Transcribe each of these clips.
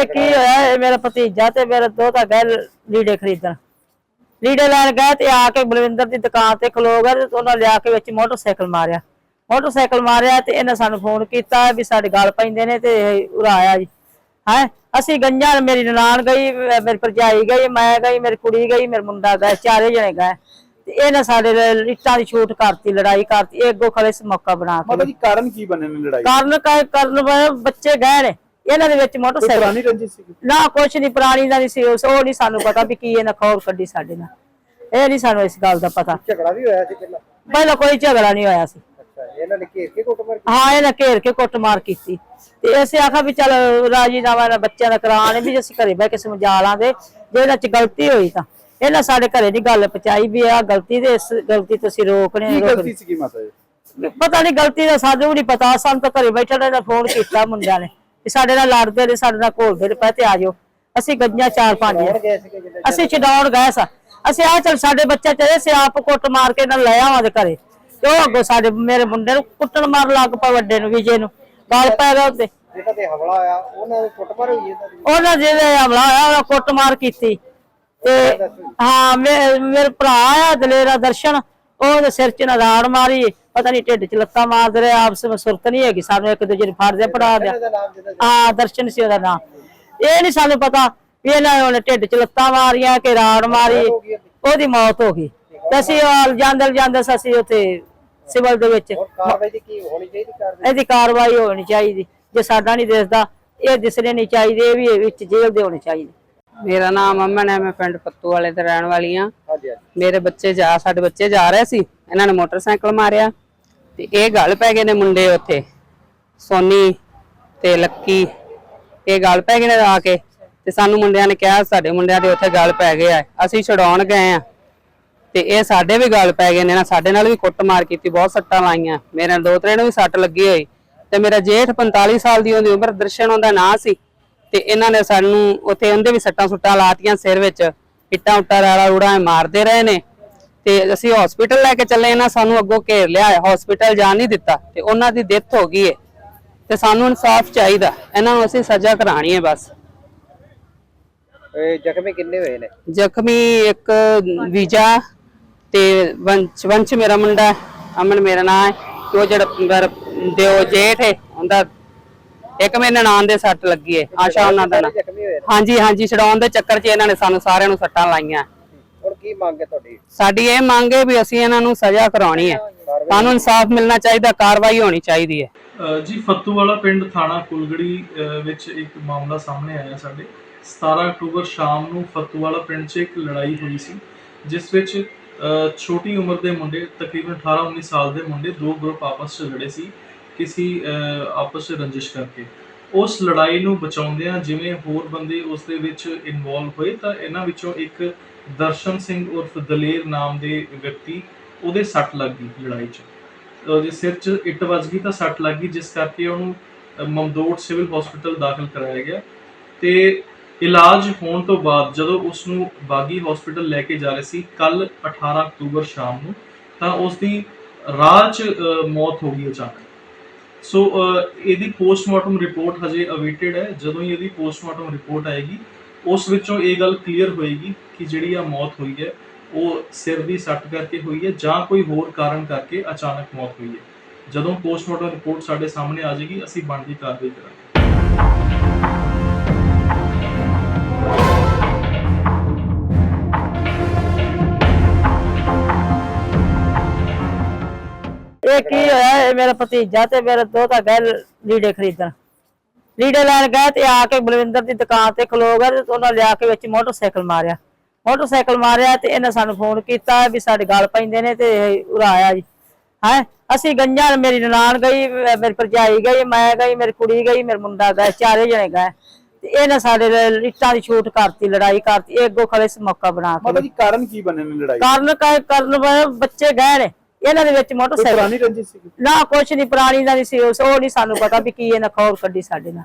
ਇਹ ਕੀ ਹੋਇਆ? ਇਹ ਮੇਰਾ ਭਤੀਜਾ ਤੇ ਮੇਰਾ ਦੋਤਾ ਗਏ ਲੀੜੇ ਖਰੀਦਣ। ਲੀੜੇ ਲੈਣ ਗਏ ਤੇ ਆ ਕੇ ਬਲਵਿੰਦਰ ਦੀ ਦੁਕਾਨ ਤੇ ਖਲੋ ਗਏ ਤੇ ਉਹਨਾਂ ਲਿਆ ਕੇ ਵਿੱਚ ਮੋਟਰਸਾਈਕਲ ਮਾਰਿਆ। ਮੋਟਰਸਾਈਕਲ ਮਾਰਿਆ ਤੇ ਇਹਨੇ ਸਾਨੂੰ ਫੋਨ ਕੀਤਾ ਵੀ ਸਾਡੇ ਗੱਲ ਪੈਂਦੇ ਨੇ ਤੇ ਉਰਾਇਆ ਜੀ। ਹੈ? ਅਸੀਂ ਗੰਜਾਂ ਮੇਰੀ ਨਨਾਣ ਗਈ ਮੇਰੀ ਭਰਜਾਈ ਗਈ ਮੈਂ ਗਈ ਮੇਰੀ ਕੁੜੀ ਗਈ ਮੇਰਾ ਮੁੰਡਾ ਗਏ ਚਾਰੇ ਜਣੇ ਗਏ। ਤੇ ਇਹਨੇ ਸਾਡੇ ਇੱਟਾਂ ਦੀ ਛੂਟ ਕਰਤੀ ਲੜਾਈ ਕਰਤੀ ਇਹ ਅੱਗੋਂ ਖੜੇ ਸੀ ਮੌਕਾ ਬਣਾ ਕੇ। ਕਾਰਨ ਕੀ ਬਣੇ ਨੇ ਲੜਾਈ? ਕਾਰਨ ਕਾ ਕਰਨ ਬੱਚੇ ਗਏ ਨੇ। ਇਹਨਾਂ ਦੇ ਵਿੱਚ ਮੋਟਰਸਾਈਕਲ ਪੁਰਾਣੀ ਰੰਜਿਸ਼ ਸੀ ਨਾ ਕੁਛ ਨਹੀਂ ਪੁਰਾਣੀ ਦਾ ਨਹੀਂ ਸੀ ਉਹ ਨਹੀਂ ਸਾਨੂੰ ਪਤਾ ਵੀ ਕੀ ਇਹਨਾਂ ਖੌਰ ਕੱਢੀ ਸਾਡੇ ਨਾਲ। ਇਹ ਨਹੀਂ ਸਾਨੂੰ ਇਸ ਗੱਲ ਦਾ ਪਤਾ। ਝਗੜਾ ਵੀ ਹੋਇਆ ਸੀ ਪਹਿਲਾਂ? ਪਹਿਲਾਂ ਕੋਈ ਝਗੜਾ ਨਹੀਂ ਹੋਇਆ ਸੀ। ਇਹਨਾਂ ਨੇ ਘੇਰ ਕੇ ਕੁੱਟਮਾਰ ਹਾਂ ਇਹਨਾਂ ਘੇਰ ਕੇ ਕੁੱਟਮਾਰ ਕੀਤੀ। ਤੇ ਅਸੀਂ ਆਖਾ ਵੀ ਚਲ ਰਾਜੀਨਾਮਾ ਨਾਲ ਬੱਚਿਆਂ ਦਾ ਕਰਾਣੇ ਵੀ ਅਸੀਂ ਘਰੇ ਬਹਿ ਕੇ ਸਮਝਾ ਲਾਂਗੇ ਜੇ ਇਹਨਾਂ ਚ ਗਲਤੀ ਹੋਈ ਤਾਂ। ਇਹਨਾਂ ਸਾਡੇ ਘਰੇ ਦੀ ਗੱਲ ਪਹੁੰਚਾਈ ਵੀ ਆ ਗਲਤੀ ਤੇ ਇਸ ਗਲਤੀ ਤੋਂ ਅਸੀਂ ਰੋਕਣੇ ਕੀ ਰੋਕਣੇ। ਗਲਤੀ ਸੀ ਕੀ ਮਾਤਾ ਜੀ? ਪਤਾ ਨਹੀਂ ਗਲਤੀ ਦਾ ਸਾਨੂੰ ਵੀ ਨਹੀਂ ਪਤਾ। ਸਾਨੂੰ ਤਾਂ ਘਰੇ ਬੈਠੇ ਨੇ ਫੋਨ ਕੀਤਾ ਮੁੰਡਿਆਂ ਨੇ। ਕਿ ਸਾਡੇ ਨਾਲ ਲੜਦੇ ਨੇ ਸਾਡੇ ਨਾਲ ਘੋਲਦੇ ਨੇ ਪਏ ਤੇ ਆ ਜਾਓ। ਅਸੀਂ ਗੱਡੀਆਂ ਚਾਰ ਪੰਜ ਅਸੀਂ ਛਡਾਉਣ ਗਏ ਸਾਂ। ਅਸੀਂ ਆ ਚਲ ਸਾਡੇ ਬੱਚੇ ਚਲੇ ਸੀ ਆਪ ਕੁੱਟ ਮਾਰ ਕੇ ਨਾਲ ਲੈ ਆਵਾਂ ਦੇ ਘਰੇ। ਤੇ ਉਹ ਅੱਗੋਂ ਸਾਡੇ ਮੇਰੇ ਮੁੰਡੇ ਨੂੰ ਕੁੱਟਣ ਮਾਰ ਲੱਗ ਪਾ ਵੱਡੇ ਨੂੰ ਵਿਜੇ ਨੂੰ। ਗਲ ਪੈ ਗਿਆ ਉੱਤੇ ਜਿਹਨਾਂ ਤੇ ਹਮਲਾ ਹੋਇਆ ਉਹਨਾਂ ਦੀ ਹੋਈ ਇਹਨਾਂ ਦੀ? ਉਹਨਾਂ ਜਿਹਦੇ ਹਮਲਾ ਹੋਇਆ ਕੁੱਟ ਮਾਰ ਕੀਤੀ। ਤੇ ਹਾਂ ਮੇਰੇ ਭਰਾ ਆ ਦਲੇਰਾ ਦਰਸ਼ਨ ਉਹਦੇ ਸਿਰ 'ਚ ਨਾ ਰਾੜ ਮਾਰੀ। ਪਤਾ ਨਹੀਂ ਢਿੱਡ 'ਚ ਲੱਤਾਂ ਮਾਰਦੇ ਰਹੇ ਆਪਸ ਵਿੱਚ ਸੁਰਤ ਨਹੀਂ ਹੈਗੀ ਸਾਨੂੰ ਇੱਕ ਦੂਜੇ ਨੂੰ ਫੜਦੇ ਪੜਾ ਦਿਆ ਹਾਂ ਦਰਸ਼ਨ ਸੀ ਉਹਦਾ ਨਾਮ। ਇਹ ਨਹੀਂ ਸਾਨੂੰ ਪਤਾ ਵੀ ਇਹਨਾਂ ਨੇ ਉਹਨੇ ਢਿੱਡ 'ਚ ਲੱਤਾਂ ਮਾਰੀਆਂ ਕਿ ਰਾੜ ਮਾਰੀ। ਉਹਦੀ। ਮੌਤ ਹੋ ਗਈ। ਤੇ ਅਸੀਂ ਉਹ ਜਾਂਦੇ ਜਾਂਦੇ ਅਸੀਂ ਉੱਥੇ ਸਿਵਲ ਦੇ ਵਿੱਚ। ਹੋਰ ਕਾਰਵਾਈ ਦੀ ਕੀ ਹੋਣੀ ਚਾਹੀਦੀ ਕਾਰਵਾਈ ਇਹਦੀ ਕਾਰਵਾਈ ਹੋਣੀ ਚਾਹੀਦੀ। ਜੇ ਸਾਡਾ ਨਹੀਂ ਦਿਸਦਾ ਇਹ ਦਿਸਣੇ ਨਹੀਂ ਚਾਹੀਦੇ ਇਹ ਵੀ ਵਿੱਚ ਜੇਲ੍ਹ ਦੇ ਹੋਣੇ ਚਾਹੀਦੇ। ਮੇਰਾ ਨਾਮ ਅਮਨ ਹੈ ਮੈਂ ਪਿੰਡ ਪੱਤੂ ਵਾਲੇ ਤੇ ਰਹਿਣ ਵਾਲੀ ਆ ਮੇਰੇ ਬੱਚੇ ਜਾ ਸਾਡੇ ਬੱਚੇ ਜਾ ਰਹੇ ਸੀ। ਇਹਨਾਂ ਨੇ ਮੋਟਰਸਾਈਕਲ ਮਾਰਿਆ। ਤੇ ਇਹ ਗੱਲ ਪੈ ਗਏ ਨੇ ਮੁੰਡੇ ਉੱਥੇ, ਸੋਨੀ ਤੇ ਲੱਕੀ। ਇਹ ਗੱਲ ਪੈ ਗਏ ਨੇ ਆ ਕੇ ਤੇ ਸਾਨੂੰ ਮੁੰਡਿਆਂ ਨੇ ਕਿਹਾ, ਸਾਡੇ ਮੁੰਡਿਆਂ ਦੇ ਉੱਥੇ ਗੱਲ ਪੈ ਗਿਆ ਅਸੀਂ ਛਡਾਉਣ ਗਏ ਆ ਤੇ ਇਹ ਸਾਡੇ ਵੀ ਗੱਲ ਪੈ ਗਏ ਨੇ ਨਾ, ਸਾਡੇ ਨਾਲ ਵੀ ਕੁੱਟਮਾਰ ਕੀਤੀ, ਬਹੁਤ ਸੱਟਾਂ ਲਾਈਆਂ। ਮੇਰੇ ਦੋ ਤਰੇ ਨੂੰ ਵੀ ਸੱਟ ਲੱਗੀ ਹੋਈ। ਤੇ ਮੇਰਾ ਜੇਠ 45 ਸਾਲ ਦੀ ਉਹਦੀ ਉਮਰ, ਦਰਸ਼ਨ ਉਹਦਾ ਨਾਂ ਸੀ। ਤੇ ਇਹਨਾਂ ਨੇ ਸਾਨੂੰ ਉੱਥੇ ਉਹਦੇ ਵੀ ਸੱਟਾਂ ਸੁੱਟਾਂ ਲਾਤੀਆਂ ਸਿਰ ਵਿੱਚ। ਇੱਟਾਂ ਉੱਟਾਂ ਰਾੜਾ ਰੂੜਾ ਮਾਰਦੇ ਰਹੇ ਨੇ। ਤੇ ਅਸੀਂ ਹਸਪੀਟਲ ਲੈ ਕੇ ਚੱਲੇ ਇਹਨਾਂ ਸਾਨੂੰ ਅੱਗੋਂ ਘੇਰ ਲਿਆ ਹਸਪੀਟਲ ਜਾਣ ਨਹੀਂ ਦਿੱਤਾ ਤੇ ਉਹਨਾਂ ਦੀ ਡੈਥ ਹੋ ਗਈ ਹੈ। ਤੇ ਸਾਨੂੰ ਇਨਸਾਫ ਚਾਹੀਦਾ। ਇਹਨਾਂ ਨੂੰ ਅਸੀਂ ਸਜ਼ਾ ਕਰਾਣੀ ਹੈ ਬਸ। ਇਹ ਜ਼ਖਮੀ ਕਿੰਨੇ ਹੋਏ ਨੇ? ਜ਼ਖਮੀ ਇੱਕ ਵੀਜਾ ਤੇ ਵੰਸ਼ ਵੰਸ਼ ਮੇਰਾ ਮੁੰਡਾ ਅਮਨ ਮੇਰਾ ਨਾਮ ਹੈ। ਤੇ ਉਹ ਜਿਹੜਾ ਦਿਓ ਜੇਠ ਹੈ ਉਹਦਾ ਇੱਕ ਮੇਰੇ ਨਨਾਣ ਦੇ ਸੱਟ ਲੱਗੀ ਹੈ। ਆਸ਼ਾ ਉਹਨਾਂ ਦਾ ਨਾਂ। ਨੇ? ਹਾਂਜੀ ਹਾਂਜੀ ਛਡਾਉਣ ਦੇ ਚੱਕਰ 'ਚ ਇਹਨਾਂ ਨੇ ਸਾਨੂੰ ਸਾਰਿਆਂ ਨੂੰ ਸੱਟਾਂ ਲਾਈਆਂ। ਕੀ ਮੰਗ ਹੈ ਤੁਹਾਡੀ? ਸਾਡੀ ਇਹ ਮੰਗ ਹੈ ਵੀ ਅਸੀਂ ਇਹਨਾਂ ਨੂੰ ਸਜ਼ਾ ਕਰਾਉਣੀ ਹੈ। ਸਾਨੂੰ ਇਨਸਾਫ ਮਿਲਣਾ ਚਾਹੀਦਾ ਕਾਰਵਾਈ ਹੋਣੀ ਚਾਹੀਦੀ ਹੈ। ਜੀ ਫੱਤੂਵਾਲਾ ਪਿੰਡ ਥਾਣਾ ਕੁਲਗੜੀ ਵਿੱਚ ਇੱਕ ਮਾਮਲਾ ਸਾਹਮਣੇ ਆਇਆ ਸਾਡੇ। 17 ਅਕਤੂਬਰ ਸ਼ਾਮ ਨੂੰ ਫੱਤੂਵਾਲਾ ਪਿੰਡ 'ਚ ਇੱਕ ਲੜਾਈ ਹੋਈ ਸੀ ਜਿਸ ਵਿੱਚ ਛੋਟੀ ਉਮਰ ਦੇ ਮੁੰਡੇ ਤਕਰੀਬਨ 18-19 ਸਾਲ ਦੇ ਮੁੰਡੇ ਦੋ ਗਰੁੱਪ ਆਪਸ 'ਚ ਲੜੇ ਸੀ। ਕਿਸੇ ਆਪਸ 'ਚ ਰੰਜਿਸ਼ ਕਰਕੇ। ਉਸ ਲੜਾਈ ਨੂੰ ਬਚਾਉਂਦਿਆਂ ਜਿਵੇਂ ਹੋਰ ਬੰਦੇ ਉਸ ਦੇ ਵਿੱਚ ਇਨਵੋਲਵ ਹੋਏ ਤਾਂ ਇਹਨਾਂ ਵਿੱਚੋਂ ਇੱਕ ਦਰਸ਼ਨ ਸਿੰਘ ਉਰਫ ਦਲੇਰ ਨਾਮ ਦੇ ਵਿਅਕਤੀ ਉਹਦੇ ਸੱਟ ਲੱਗ ਗਈ ਲੜਾਈ 'ਚ। ਉਹਦੇ ਸਿਰ 'ਚ ਇੱਟ ਵੱਜ ਗਈ ਤਾਂ ਸੱਟ ਲੱਗ ਗਈ ਜਿਸ ਕਰਕੇ ਉਹਨੂੰ ਅ, ਮਮਦੋਟ ਸਿਵਲ ਹਸਪੀਟਲ ਦਾਖਲ ਕਰਾਇਆ ਗਿਆ। ਤੇ ਇਲਾਜ ਹੋਣ ਤੋਂ ਬਾਅਦ ਜਦੋਂ ਉਸ ਨੂੰ ਬਾਗੀ ਹਸਪੀਟਲ ਲੈ ਕੇ ਜਾ ਰਹੇ ਸੀ ਕੱਲ 18 ਅਕਤੂਬਰ ਸ਼ਾਮ ਨੂੰ ਤਾਂ ਉਸ ਦੀ ਰਾਹ 'ਚ ਮੌਤ ਹੋ ਗਈ ਅਚਾਨਕ। ਸੋ uh, ਇਹਦੀ ਪੋਸਟਮਾਰਟਮ ਰਿਪੋਰਟ ਹਜੇ ਅਵੇਟਡ ਹੈ। ਜਦੋਂ ਹੀ ਇਹਦੀ ਪੋਸਟਮਾਰਟਮ ਰਿਪੋਰਟ ਆਏਗੀ, ਉਸ ਵਿੱਚੋਂ ਇਹ ਗੱਲ ਕਲੀਅਰ ਹੋਏਗੀ ਕਿ ਜਿਹੜੀ ਆ ਮੌਤ ਹੋਈ ਹੈ, ਉਹ ਸਿਰ ਦੀ ਸੱਟ ਕਰਕੇ ਹੋਈ ਹੈ ਜਾਂ ਕੋਈ ਹੋਰ ਕਾਰਨ ਕਰਕੇ ਅਚਾਨਕ ਮੌਤ ਹੋਈ ਹੈ। ਜਦੋਂ ਪੋਸਟਮਾਰਟਮ ਰਿਪੋਰਟ ਸਾਡੇ ਸਾਹਮਣੇ ਆ ਜਾਏਗੀ, ਅਸੀਂ ਬਣਦੀ ਕਾਰਵਾਈ ਕਰਾਂਗੇ। ਇਹ ਕੀ ਹੋਇਆ? ਇਹ ਮੇਰਾ ਭਤੀਜਾ ਤੇ ਮੇਰਾ ਦੋਤਾ ਗਏ ਲੀੜੇ ਖਰੀਦਣ। ਲੀੜੇ ਲੈਣ ਗਏ ਤੇ ਆ ਕੇ ਬਲਵਿੰਦਰ ਦੀ ਦੁਕਾਨ ਤੇ ਖਲੋ ਗਏ ਤੇ ਉਹਨਾਂ ਲਿਆ ਕੇ ਵਿੱਚ ਮੋਟਰਸਾਈਕਲ ਮਾਰਿਆ। ਮੋਟਰਸਾਈਕਲ ਮਾਰਿਆ ਤੇ ਇਹਨੇ ਸਾਨੂੰ ਫੋਨ ਕੀਤਾ ਵੀ ਸਾਡੇ ਗੱਲ ਪੈਂਦੇ ਨੇ ਤੇ ਉਰਾਇਆ ਜੀ। ਹੈ? ਅਸੀਂ ਗੰਜਾਂ ਮੇਰੀ ਨਨਾਣ ਗਈ ਮੇਰੀ ਭਰਜਾਈ ਗਈ ਮੈਂ ਗਈ ਮੇਰੀ ਕੁੜੀ ਗਈ ਮੇਰਾ ਮੁੰਡਾ ਗਏ ਚਾਰੇ ਜਣੇ ਗਏ। ਤੇ ਇਹਨੇ ਸਾਡੇ ਲਈ ਇੱਟਾਂ ਦੀ ਛੂਟ ਕਰਤੀ ਲੜਾਈ ਕਰਤੀ ਇਹ ਅੱਗੋਂ ਖੜੇ ਸੀ ਮੌਕਾ ਬਣਾ ਕੇ। ਜੀ ਕਾਰਨ ਕੀ ਬਣੇ ਨੇ ਲੜਾਈ? ਕਾਰਨ ਕਾ- ਕਰਨ ਬੱਚੇ ਗਏ ਨੇ। ਇਹਨਾਂ ਦੇ ਵਿੱਚ ਮੋਟਰਸਾਈਕਲ। ਪੁਰਾਣੀ ਰੰਜਿਸ਼ ਸੀ ਨਾ ਕੁਛ ਨਹੀਂ ਪੁਰਾਣੀ ਦਾ ਨਹੀਂ ਸੀ। ਉਸ- ਉਹ ਨਹੀਂ ਸਾਨੂੰ ਪਤਾ ਵੀ ਕੀ ਇਹਨਾਂ ਖੌਰ ਕੱਢੀ ਸਾਡੇ ਨਾਲ।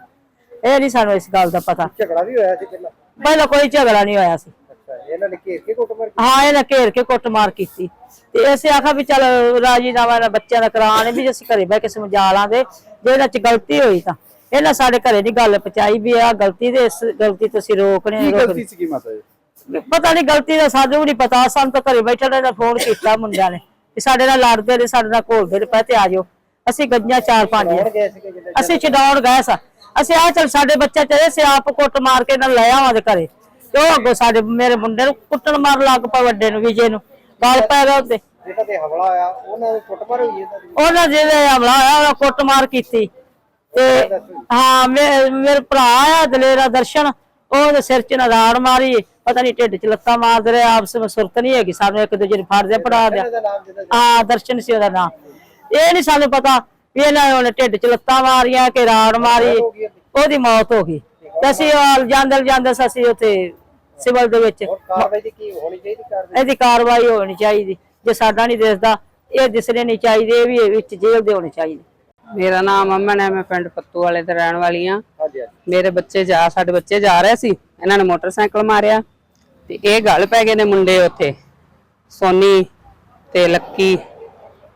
ਇਹ ਨਹੀਂ ਸਾਨੂੰ ਇਸ ਗੱਲ ਦਾ ਪਤਾ। ਝਗੜਾ ਵੀ ਹੋਇਆ ਸੀ ਪਹਿਲਾਂ? ਪਹਿਲਾਂ ਕੋਈ ਝਗੜਾ ਨਹੀਂ ਹੋਇਆ ਸੀ। ਅੱਛਾ ਇਹਨਾਂ ਨੇ ਘੇਰ ਕੇ ਕੁੱਟਮਾਰ ਕੀਤੀ? ਹਾਂ ਇਹਨੇ ਘੇਰ ਕੇ ਕੁੱਟਮਾਰ ਕੀਤੀ। ਤੇ ਅਸੀਂ ਆਖਾ ਵੀ ਚਲ ਰਾਜੀਨਾਮਾ ਨਾਲ ਬੱਚਿਆਂ ਦਾ ਕਰਾਣੇ ਵੀ ਅਸੀਂ ਘਰੇ ਬਹਿ ਕੇ ਸਮਝਾ ਲਾਂਗੇ ਜੇ ਇਹਨਾਂ ਚ ਗਲਤੀ ਹੋਈ ਤਾਂ। ਇਹਨਾਂ ਸਾਡੇ ਘਰੇ ਦੀ ਗੱਲ ਪਹੁੰਚਾਈ ਵੀ ਆ ਗਲਤੀ ਤੇ ਇਸ ਗਲਤੀ ਤੁਸੀਂ ਰੋਕਣੇ ਕੀ। ਗਲਤੀ ਸੀਗੀ ਮਾਤਾ ਜੀ? ਪਤਾ ਨਹੀਂ ਗਲਤੀ ਦਾ ਸਾਨੂੰ ਵੀ ਨਹੀਂ ਪਤਾ। ਸਾਨੂੰ ਤਾਂ ਘਰੇ ਬੈਠੇ ਨੇ ਫੋਨ ਕੀਤਾ ਮੁੰਡਿਆਂ ਨੇ। ਕਿ ਸਾਡੇ ਨਾਲ ਲੜਦੇ ਨੇ ਸਾਡੇ ਨਾਲ ਘੋਲਦੇ ਨੇ ਪਏ ਤੇ ਆ ਜਾਓ। ਅਸੀਂ ਗੱਡੀਆਂ ਚਾਰ ਪੰਜ ਅਸੀਂ ਛਡਾਉਣ ਗਏ ਸਾਂ। ਅਸੀਂ ਆ ਚਲ ਸਾਡੇ ਬੱਚੇ ਚਲੇ ਸੀ ਆਪ ਕੁੱਟ ਮਾਰ ਕੇ ਨਾਲ ਲੈ ਆਵਾਂ ਦੇ ਘਰੇ। ਤੇ ਉਹ ਅੱਗੋਂ ਸਾਡੇ ਮੇਰੇ ਮੁੰਡੇ ਨੂੰ ਕੁੱਟਣ ਮਾਰ ਲੱਗ ਪਾ ਵੱਡੇ ਨੂੰ ਵਿਜੇ ਨੂੰ। ਗਲ ਪੈ ਗਿਆ ਉੱਤੇ ਜਿਹਨਾਂ ਤੇ ਹਮਲਾ ਹੋਇਆ ਉਹਨਾਂ ਦੀ ਕੁੱਟਮਾਰ ਹੋਈ ਇਹਨਾਂ ਉਹਨਾਂ ਜਿਹਦੇ ਹਮਲਾ ਹੋਇਆ ਉਹਦਾ ਕੁੱਟ ਮਾਰ ਕੀਤੀ। ਤੇ ਹਾਂ ਮੇਰੇ ਭਰਾ ਆ ਦਲੇਰਾ ਦਰਸ਼ਨ ਉਹਦੇ ਸਿਰ 'ਚ ਨਾ ਰਾੜ ਮਾਰੀ। ਪਤਾ ਨਹੀਂ ਢਿੱਡ 'ਚ ਲੱਤਾਂ ਮਾਰਦੇ ਰਹੇ ਆਪਸ ਵਿੱਚ ਸੁਰਤ ਨਹੀਂ ਹੈਗੀ ਸਾਨੂੰ ਇੱਕ ਦੂਜੇ ਨੂੰ ਫੜਦੇ ਪੜਾ ਦਿਆ ਹਾਂ ਦਰਸ਼ਨ ਸੀ ਉਹਦਾ ਨਾਮ। ਇਹ ਨਹੀਂ ਸਾਨੂੰ ਪਤਾ ਵੀ ਇਹਨਾਂ ਨੇ ਉਹਨੇ ਢਿੱਡ 'ਚ ਲੱਤਾਂ ਮਾਰੀਆਂ ਕਿ ਰਾੜ ਮਾਰੀ ਉਹਦੀ। ਮੌਤ ਹੋ ਗਈ। ਅਸੀਂ ਉਹ ਜਾਂਦੇ ਜਾਂਦੇ ਸਾਂ ਅਸੀਂ ਉੱਥੇ ਸਿਵਲ ਦੇ ਵਿੱਚ। ਹੁਣ ਕਾਰਵਾਈ ਦੀ ਕੀ ਹੋਣੀ ਚਾਹੀਦੀ ਕਾਰਵਾਈ ਇਹਦੀ ਕਾਰਵਾਈ ਹੋਣੀ ਚਾਹੀਦੀ ਜੇ ਸਾਡਾ ਨਹੀਂ ਦਿਸਦਾ ਇਹ ਦਿਸਣੇ ਨਹੀਂ ਚਾਹੀਦੇ ਇਹ ਵੀ ਇਹ ਵਿੱਚ ਜੇਲ੍ਹ ਦੇ ਹੋਣੇ ਚਾਹੀਦੇ। ਮੇਰਾ ਨਾਮ ਅਮਨ ਹੈ ਮੈਂ ਪਿੰਡ ਪੱਤੂ ਵਾਲੇ ਤੇ ਰਹਿਣ ਵਾਲੀ ਆ ਮੇਰੇ ਬੱਚੇ ਜਾ ਸਾਡੇ ਬੱਚੇ ਜਾ ਰਹੇ ਸੀ ਇਹਨਾਂ ਨੇ ਮੋਟਰਸਾਈਕਲ ਮਾਰਿਆ। ਤੇ ਇਹ ਗੱਲ ਪੈ ਗਏ ਨੇ ਮੁੰਡੇ ਉੱਥੇ, ਸੋਨੀ ਤੇ ਲੱਕੀ।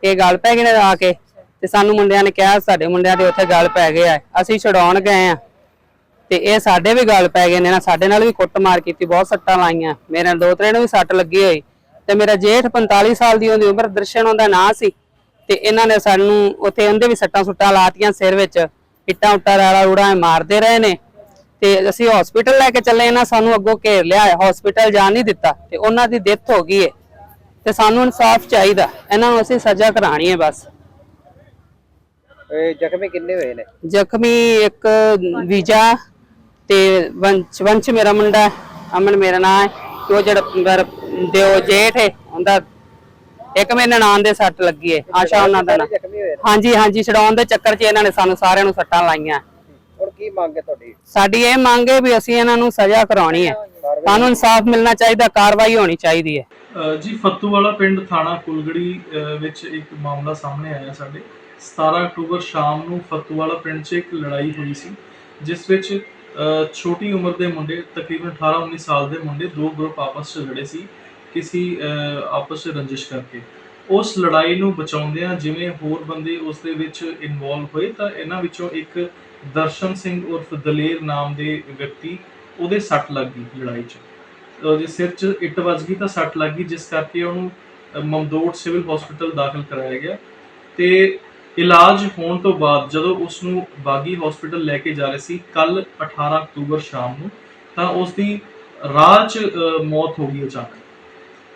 ਇਹ ਗੱਲ ਪੈ ਗਏ ਨੇ ਆ ਕੇ ਤੇ ਸਾਨੂੰ ਮੁੰਡਿਆਂ ਨੇ ਕਿਹਾ, ਸਾਡੇ ਮੁੰਡਿਆਂ ਦੇ ਉੱਥੇ ਗੱਲ ਪੈ ਗਿਆ ਹੈ। ਅਸੀਂ ਛਡਾਉਣ ਗਏ ਆ। ਤੇ ਇਹ ਸਾਡੇ ਵੀ ਗੱਲ ਪੈ ਗਏ ਨੇ ਨਾ, ਸਾਡੇ ਨਾਲ ਵੀ ਕੁੱਟਮਾਰ ਕੀਤੀ, ਬਹੁਤ ਸੱਟਾਂ ਲਾਈਆਂ। ਮੇਰੇ ਦੋ ਤਰੇ ਨੂੰ ਵੀ ਸੱਟ ਲੱਗੀ ਹੋਈ। ਤੇ ਮੇਰਾ ਜੇਠ 45 ਸਾਲ ਦੀ ਉਹਦੀ ਉਮਰ, ਦਰਸ਼ਨ ਉਹਦਾ ਨਾਂ ਸੀ। ਤੇ ਇਹਨਾਂ ਨੇ ਸਾਨੂੰ ਉੱਥੇ ਉਹਦੇ ਵੀ ਸੱਟਾਂ ਸੁੱਟਾਂ ਲਾਤੀਆਂ ਸਿਰ ਵਿੱਚ ਇੱਟਾਂ ਉੱਟਾਂ ਰਾੜਾ ਰੂੜਾ ਮਾਰਦੇ ਰਹੇ ਨੇ। ਤੇ ਅਸੀਂ ਹਸਪੀਟਲ ਲੈ ਕੇ ਚੱਲੇ ਇਹਨਾਂ ਸਾਨੂੰ ਅੱਗੋਂ ਘੇਰ ਲਿਆ ਹਸਪੀਟਲ ਜਾਣ ਨਹੀਂ ਦਿੱਤਾ ਤੇ ਉਹਨਾਂ ਦੀ ਡੈਥ ਹੋ ਗਈ ਹੈ ਤੇ ਸਾਨੂੰ ਇਨਸਾਫ ਚਾਹੀਦਾ ਇਹਨਾਂ ਨੂੰ ਅਸੀਂ ਸਜ਼ਾ ਕਰਾਣੀ ਹੈ ਬਸ। ਇਹ ਜ਼ਖਮੀ ਕਿੰਨੇ ਹੋਏ ਨੇ? ਜ਼ਖਮੀ ਇੱਕ ਵੀਜਾ ਤੇ ਵੰਸ਼ ਵੰਸ਼ ਮੇਰਾ ਮੁੰਡਾ ਹੈ, ਅਮਨ ਮੇਰਾ ਨਾਮ ਹੈ ਤੇ ਉਹ ਜਿਹੜਾ ਮੇਰਾ ਦਿਓ ਜੇਠ ਹੈ ਉਹਦਾ ਇੱਕ ਮੇਰੇ ਨਨਾਣ ਦੇ ਸੱਟ ਲੱਗੀ ਹੈ ਆਸ਼ਾ ਉਹਨਾਂ ਦਾ ਨਾਂ। ਜ਼ਖਮੀ ਹੋਏ ਨੇ? ਹਾਂਜੀ ਹਾਂਜੀ ਛਡਾਉਣ ਦੇ ਚੱਕਰ 'ਚ ਇਹਨਾਂ ਨੇ ਸਾਨੂੰ ਸਾਰਿਆਂ ਨੂੰ ਸੱਟਾਂ ਲਾਈਆਂ। ਕੀ ਮੰਗ ਹੈ ਤੁਹਾਡੀ? ਸਾਡੀ ਇਹ ਮੰਗ ਹੈ ਵੀ ਅਸੀਂ ਇਹਨਾਂ ਨੂੰ ਸਜ਼ਾ ਕਰਾਉਣੀ ਹੈ। ਸਾਨੂੰ ਇਨਸਾਫ ਮਿਲਣਾ ਚਾਹੀਦਾ ਕਾਰਵਾਈ ਹੋਣੀ ਚਾਹੀਦੀ ਹੈ। ਜੀ ਫੱਤੂਵਾਲਾ ਪਿੰਡ ਥਾਣਾ ਕੁਲਗੜੀ ਵਿੱਚ ਇੱਕ ਮਾਮਲਾ ਸਾਹਮਣੇ ਆਇਆ ਸਾਡੇ। 17 ਅਕਤੂਬਰ ਸ਼ਾਮ ਨੂੰ ਫੱਤੂਵਾਲਾ ਪਿੰਡ 'ਚ ਇੱਕ ਲੜਾਈ ਹੋਈ ਸੀ ਜਿਸ ਵਿੱਚ ਛੋਟੀ ਉਮਰ ਦੇ ਮੁੰਡੇ ਤਕਰੀਬਨ 18-19 ਸਾਲ ਦੇ ਮੁੰਡੇ ਦੋ ਗਰੁੱਪ ਆਪਸ 'ਚ ਲੜੇ ਸੀ ਕਿਸੇ ਆਪਸ 'ਚ ਰੰਜਿਸ਼ ਕਰਕੇ। ਉਸ ਲੜਾਈ ਨੂੰ ਬਚਾਉਂਦਿਆਂ ਜਿਵੇਂ ਹੋਰ ਬੰਦੇ ਉਸ ਦੇ ਵਿੱਚ ਇਨਵੋਲਵ ਹੋਏ ਤਾਂ ਇਹਨਾਂ ਵਿੱਚੋਂ ਇੱਕ ਦਰਸ਼ਨ ਸਿੰਘ ਉਰਫ ਦਲੇਰ ਨਾਮ ਦੇ ਵਿਅਕਤੀ, ਉਹਦੇ ਸੱਟ ਲੱਗ ਗਈ ਲੜਾਈ 'ਚ। ਉਹਦੇ ਸਿਰ 'ਚ ਇੱਟ ਵੱਜ ਗਈ ਤਾਂ ਸੱਟ ਲੱਗ ਗਈ, ਜਿਸ ਕਰਕੇ ਉਹਨੂੰ ਮਮਦੋਟ ਸਿਵਲ ਹਸਪੀਟਲ ਦਾਖਲ ਕਰਾਇਆ ਗਿਆ। ਤੇ ਇਲਾਜ ਹੋਣ ਤੋਂ ਬਾਅਦ ਜਦੋਂ ਉਸ ਨੂੰ ਬਾਗੀ ਹਸਪੀਟਲ ਲੈ ਕੇ ਜਾ ਰਹੇ ਸੀ, ਕੱਲ 18 ਅਕਤੂਬਰ ਸ਼ਾਮ ਨੂੰ, ਤਾਂ ਉਸ ਦੀ ਰਾਹ 'ਚ ਮੌਤ ਹੋ ਗਈ ਅਚਾਨਕ।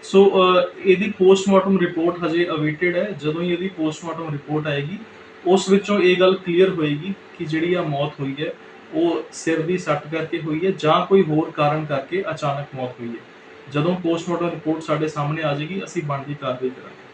ਸੋ ਇਹਦੀ ਪੋਸਟਮਾਰਟਮ ਰਿਪੋਰਟ ਹਜੇ ਅਵੇਟਡ ਹੈ। ਜਦੋਂ ਹੀ ਇਹਦੀ ਪੋਸਟਮਾਰਟਮ ਰਿਪੋਰਟ ਆਏਗੀ ਉਸ ਵਿੱਚੋਂ ਇਹ ਗੱਲ ਕਲੀਅਰ ਹੋਏਗੀ ਕਿ ਜਿਹੜੀ ਆ ਮੌਤ ਹੋਈ ਹੈ, ਉਹ ਸਿਰ ਦੀ ਸੱਟ ਕਰਕੇ ਹੋਈ ਹੈ ਜਾਂ ਕੋਈ ਹੋਰ ਕਾਰਨ ਕਰਕੇ ਅਚਾਨਕ ਮੌਤ ਹੋਈ ਹੈ। ਜਦੋਂ ਪੋਸਟਮਾਰਟਮ ਰਿਪੋਰਟ ਸਾਡੇ ਸਾਹਮਣੇ ਆ ਜਾਏਗੀ, ਅਸੀਂ ਬਣਦੀ ਕਾਰਵਾਈ ਕਰਾਂਗੇ।